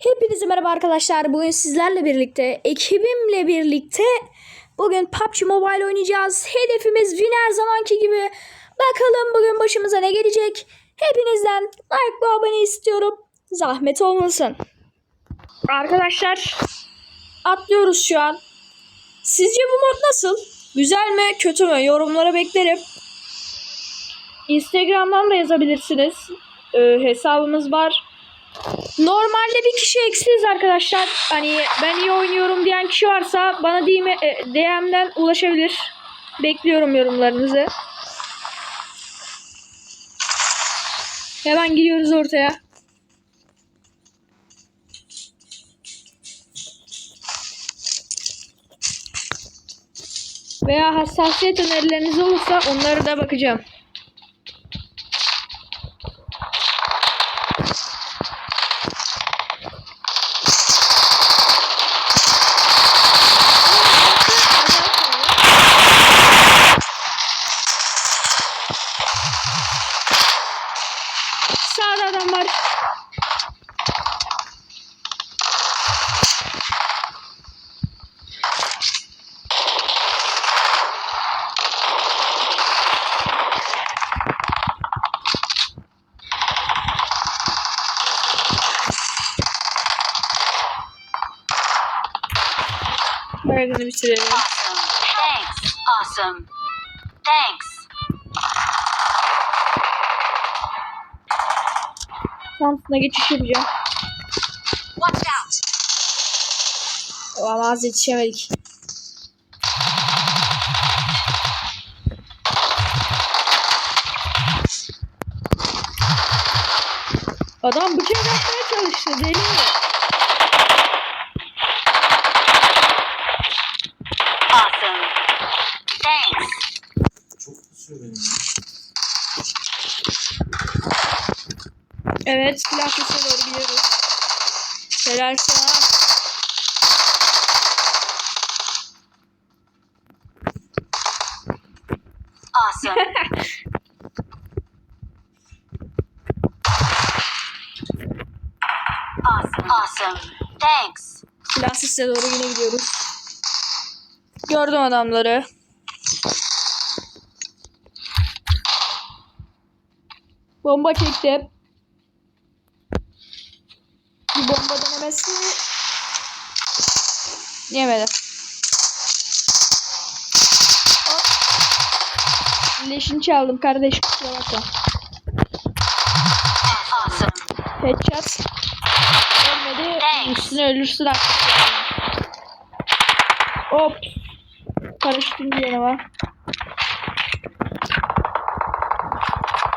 Hepinize merhaba arkadaşlar. Bugün sizlerle birlikte, ekibimle birlikte bugün PUBG Mobile oynayacağız. Hedefimiz win her zamanki gibi. Bakalım bugün başımıza ne gelecek? Hepinizden like ve abone istiyorum. Zahmet olmasın. Arkadaşlar atlıyoruz şu an. Sizce bu mod nasıl? Güzel mi, kötü mü? Yorumlara beklerim. Instagram'dan da yazabilirsiniz. Ee, hesabımız var. Normalde bir kişi eksiyiz arkadaşlar. Hani ben iyi oynuyorum diyen kişi varsa bana DM, e, DM'den ulaşabilir. Bekliyorum yorumlarınızı. Hemen gidiyoruz ortaya. Veya hassasiyet önerileriniz olursa onları da bakacağım. Baygını bitirelim. Awesome. Thanks. Awesome. Thanks. Samsun'a geçiş yapacağım. Watch out. Ama az yetişemedik. Adam bıçak çalıştı deli mi? Awesome. Thanks. Çok kusuyor benim. Evet silah sesine doğru gidiyoruz. Helal sana. Awesome. awesome. Awesome. Thanks. Silah sesine doğru yine gidiyoruz. Gördüm adamları. Bomba çektim. Bir bomba denemesi yemedi. Hop. Leşini çaldım kardeş kusura bakma. Headshot. Ölmedi. Üstüne ölürsün artık. Hop. Karıştım bir yana bak.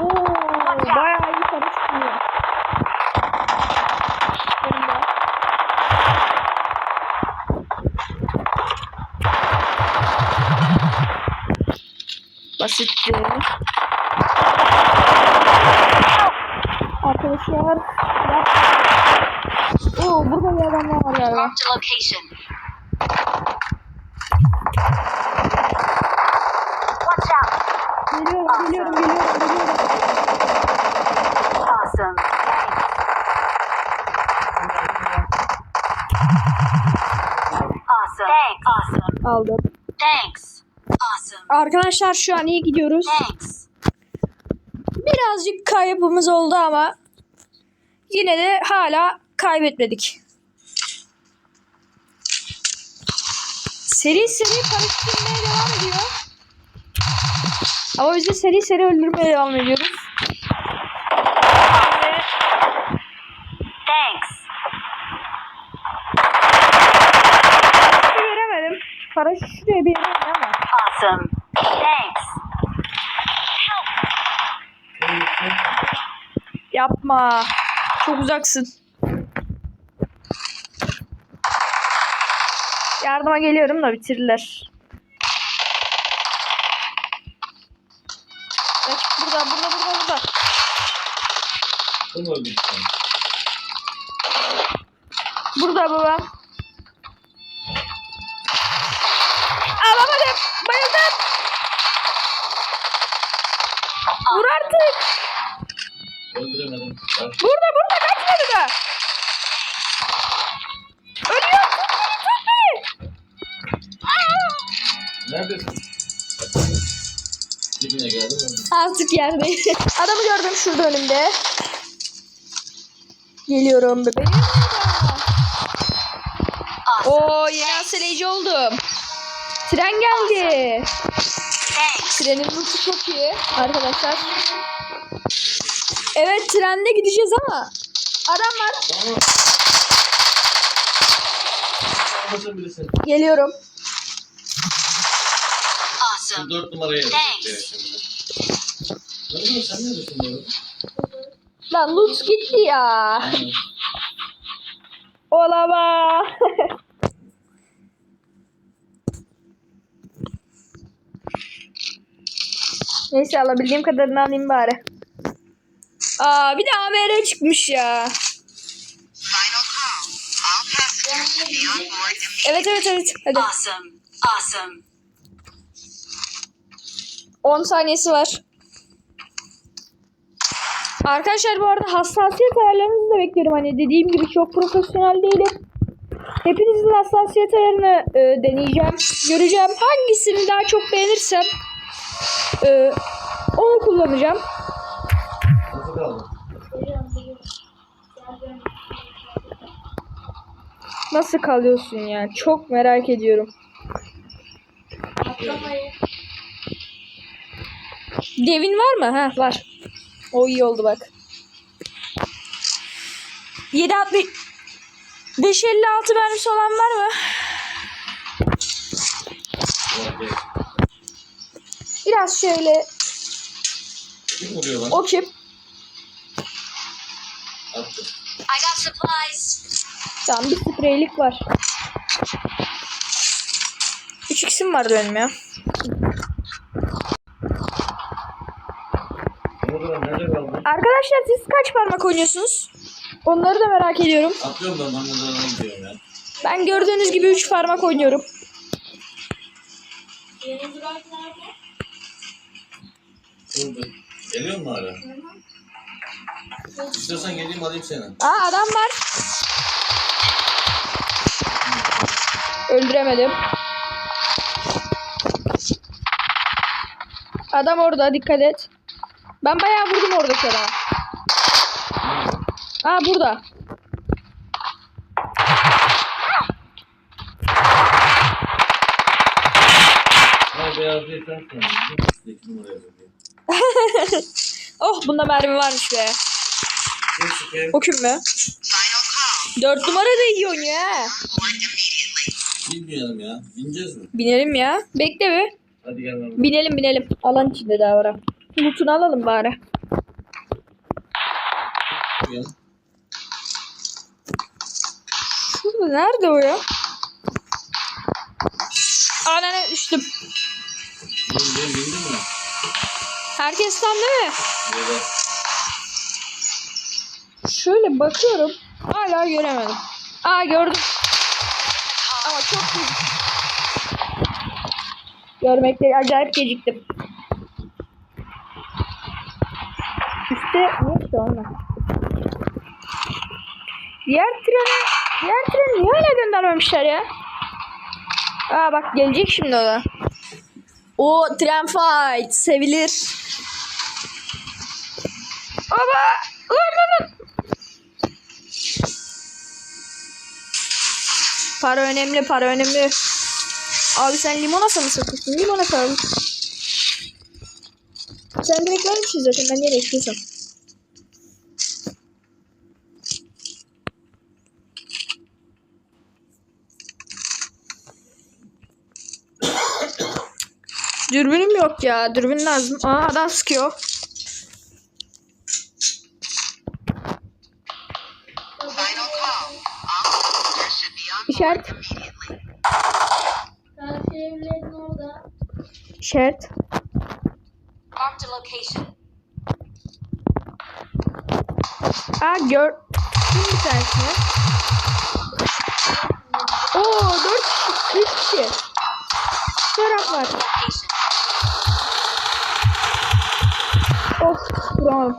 Oo, bayağı iyi karıştırıyor. Basitti. Arkadaşlar. Oo, burada bir adamlar var galiba. Marked a location. Watch out. Geliyorum, geliyorum, geliyorum, geliyorum. Awesome. Thanks. Awesome. Thanks. Awesome. Aldım. Thanks. Awesome. Arkadaşlar şu an iyi gidiyoruz. Thanks. Birazcık kaybımız oldu ama yine de hala kaybetmedik. Seri seri karıştırmaya devam ediyor. Ama biz de seri seri öldürmeye devam ediyoruz. Ve Thanks. hiç Paraşütü diye bir yere ama. Awesome. Thanks. Yapma. Çok uzaksın. Yardıma geliyorum da bitirirler. Kaç burada burada burada burada. Burada baba. Vuramadım. Bayıldım. Vur artık. Öldüremedim. Burada burada kaçma burada. Ölüyor. Neredesin? Dibine geldim. Azıcık yerdeyim. Adamı gördüm şurada önümde. Geliyorum bebeğim. Oo yeni aseleyici oldum. Tren geldi. Rutu çok iyi arkadaşlar. Evet trende gideceğiz ama adam var. Geliyorum. Awesome. dört numaraya Thanks. sen ne diyorsun? Lan loot gitti ya. Olama. Neyse alabildiğim kadarını alayım bari. Aa bir de AMR çıkmış ya. Evet evet evet. Hadi. Awesome. Awesome. 10 saniyesi var. Arkadaşlar bu arada hassasiyet ayarlarınızı da bekliyorum. Hani dediğim gibi çok profesyonel değilim. Hepinizin hassasiyet ayarını e, deneyeceğim. Göreceğim. Hangisini daha çok beğenirsem e, onu kullanacağım. Nasıl kaldı? Nasıl kalıyorsun ya? Çok merak ediyorum. Devin var mı? Ha var. O iyi oldu bak. 760 556 mermisi olan var mı? Biraz şöyle Kim vuruyor lan? o kim? Attı. I got supplies. Tamam bir spreylik var. 3x'im var benim ya. Nerede? Arkadaşlar siz kaç parmak oynuyorsunuz? Onları da merak ediyorum. Atlıyorum ben. Ben zaten gidiyorum ya. Ben gördüğünüz gibi 3 parmak oynuyorum. Burada. Geliyor mu hala? İstiyorsan geleyim alayım seni. Aa adam var. Öldüremedim. Adam orada dikkat et. Ben bayağı vurdum oradaki adama. Aa burada. Beyaz değil sen Oh bunda mermi varmış be. O kim be? Dört numara da iyi oynuyor ha. Bilmeyelim ya. Bineceğiz mi? Binelim ya. Bekle bir. Hadi gel lan. Binelim binelim. Alan içinde daha var. Loot'unu alalım bari. Şurada nerede o ya? Anane düştüm. Bindin mi? Herkes tam değil mi? Şöyle bakıyorum. Hala göremedim. Aa gördüm. Ama çok geciktim. Görmekte acayip geciktim. İşte ne işte ona. Diğer treni, diğer treni niye hala göndermemişler ya? Aa bak gelecek şimdi o da. O tren fight sevilir. Lan lan! Para önemli, para önemli. Abi sen limonata mı satıyorsun? Limonata abi. Sen direkt vermişsin zaten. Ben nereye istiyorsam. Dürbünüm yok ya. Dürbün lazım. Aa adam sıkıyor. İşaret. İşaret. Aa gör. Kim bir tanesini? Oo dört kişi. Üç kişi. Taraf var. bulamadım.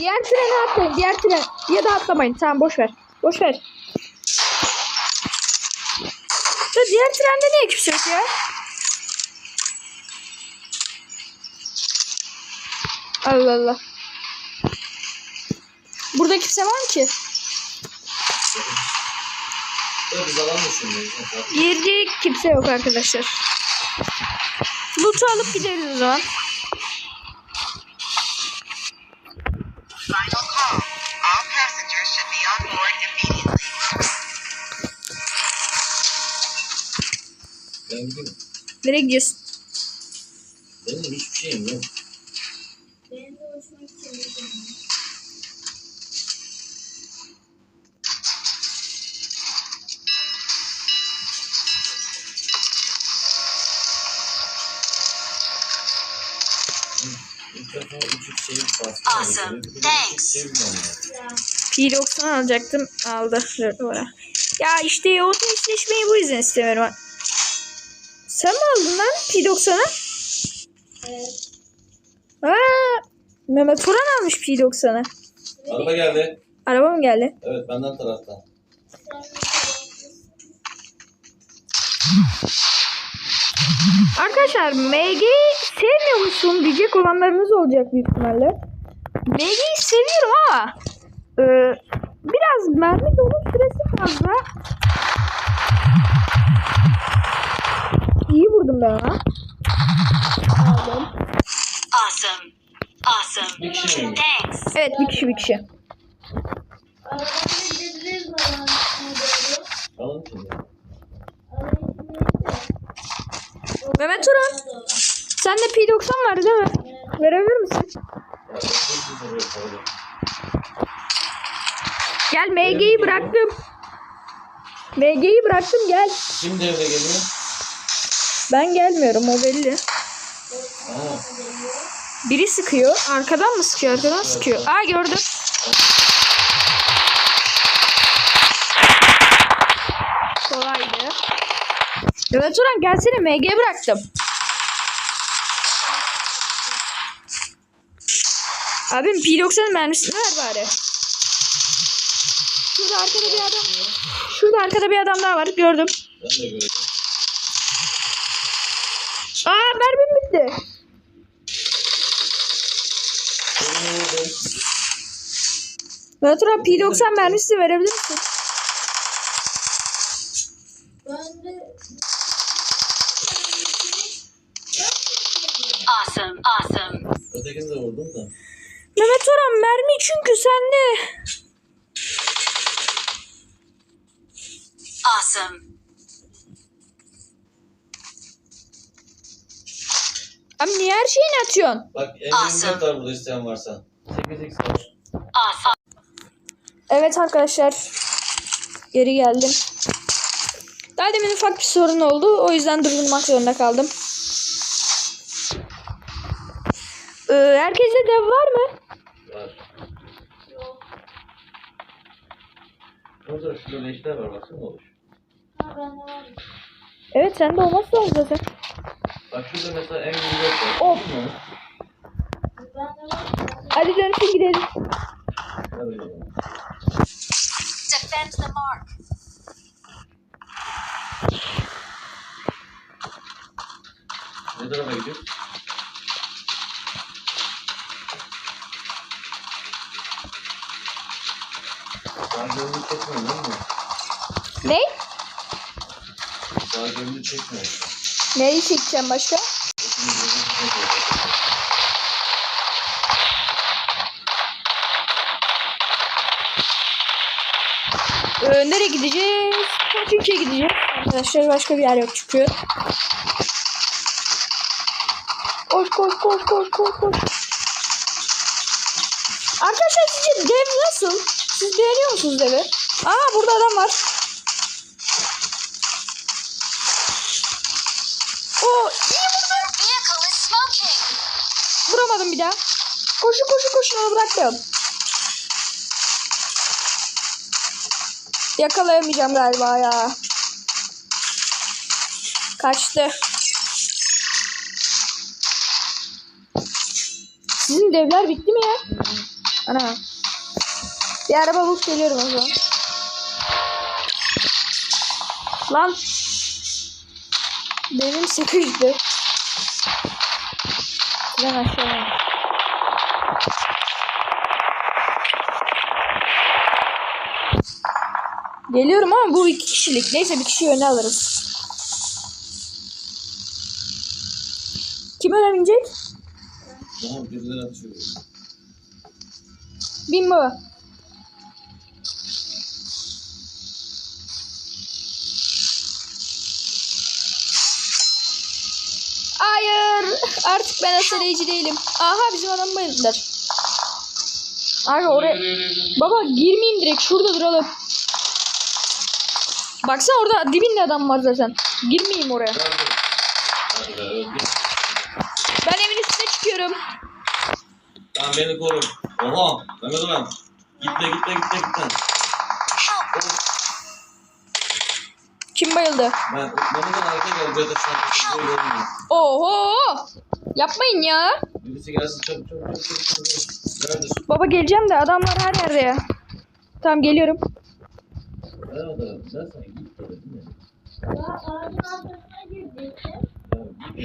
Diğer trene atlayın. Diğer tren. Ya da atlamayın. Tamam boş ver. Boş ver. Şu diğer trende niye kimse yok ya? Allah Allah. Burada kimse var mı ki? Girdik kimse yok arkadaşlar. Loot'u alıp gideriz o zaman. Final call. Awesome. Thanks. P90 alacaktım. Aldı. Oraya. Ya işte o eşleşmeyi bu yüzden istemiyorum. Sen mi aldın lan P90'ı? Evet. Aa, Mehmet Turan almış P90'ı. Araba geldi. Araba mı geldi? Evet benden taraftan. Arkadaşlar MG sevmiyor musun diyecek olanlarınız olacak büyük ihtimalle. MG'yi seviyorum ama e, biraz mermi dolu süresi fazla. İyi vurdum ben ona. Aldım. Awesome. Awesome. Bir kişi miyim? Thanks. Evet bir kişi bir kişi. Aradan gidebiliriz mi alanın içine doğru? Alalım şimdi. Alanın içindeyse. Mehmet Turan doğru. Sende P90 var değil mi? Verebilir misin? Gel MG'yi bıraktım. MG'yi bıraktım gel. Kim devreye geliyor? Ben gelmiyorum o belli. Aa, Biri sıkıyor. Arkadan mı sıkıyor? Arkadan sıkıyor. Aa gördüm. Kolaydı. Evet Turan gelsene MG bıraktım. Abim P90 mermisini ver bari. Şurada arkada bir adam. Şurada arkada bir adam daha var. Gördüm. ben de gördüm. Aa mermim bitti. Turan P90 mermisi verebilir misin? Ben de Awesome. Awesome. Ötekini de vurdum da. Mehmet Orhan mermi çünkü sende. Awesome. Abi niye her şeyini atıyorsun? Bak Awesome. M24 var burada isteyen varsa. 8x var. Awesome. Evet arkadaşlar. Geri geldim. Daha demin ufak bir sorun oldu. O yüzden durdurmak zorunda kaldım. Ee, herkeste dev var mı? Orada şurada leşler var baksana olur. ha bende var. Evet sende olmazsa lazım zaten. Bak şurada mesela M24 var. Of. Değil mi? Bende var. Hadi dönüşe gidelim. Hadi. Defend the mark. Ne tarafa gidiyoruz? Gönlü çekmiyor değil mi? Ne? Gönlü çekmiyor. Neyi çekeceğim başka? Ee, nereye gideceğiz? Türkiye gideceğiz. Arkadaşlar başka bir yer yok çünkü. Koş koş koş koş koş koş. Arkadaşlar sizce dev nasıl? Siz beğeniyor musunuz devi? Aa burada adam var. Oo iyi vurdum. Vuramadım bir daha. Koşun koşun koşun onu bırakmayalım. Yakalayamayacağım galiba ya. Kaçtı. Sizin devler bitti mi ya? Ana. Bir araba bulup geliyorum o zaman. Lan. Devim sıkıştı. Ben aşağıya. Geliyorum ama bu iki kişilik. Neyse bir kişiyi öne alırız. Kim öne binecek? Tamam birileri atıyor. Bin baba. Artık ben aseleci değilim. Aha bizim adam bayıldılar. Abi oraya... Baba girmeyeyim direkt. Şurada duralım. Baksana orada dibinde adam var zaten. Girmeyeyim oraya. Ben evin üstüne çıkıyorum. Tamam beni koru. Oha. Mehmet ulan. Gitme gitme gitme gitme. Kim bayıldı? Ben Mehmet ulan arka gel. Böyle taşın böyle olmuyor. Oho! Yapmayın ya. Birisi gelsin çabuk çabuk çabuk çabuk. Neredesin? Baba geleceğim de adamlar her yerde ya. Tamam geliyorum. Sen sen git değil mi?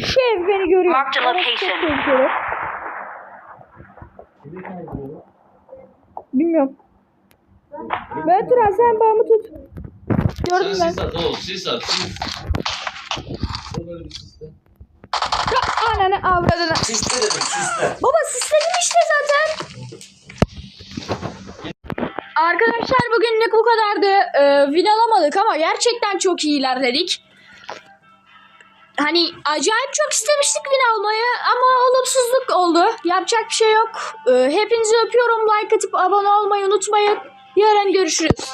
Şu ev beni görüyor. Orası çok location. tehlikeli. Kimi kaldırıyor? Bilmiyorum. Ben Turan sen bağımı tut. Gördüm Sen ben. sis at oğlum sis at sis. O böyle bir siste. Ya, Ananı avradını. Siste dedim siste. Baba sistedim işte zaten. Arkadaşlar bugünlük bu kadardı. Ee, win alamadık ama gerçekten çok iyi ilerledik. Hani acayip çok istemiştik win almayı ama olumsuzluk oldu. Yapacak bir şey yok. Ee, hepinizi öpüyorum. Like atıp abone olmayı unutmayın. Yarın görüşürüz.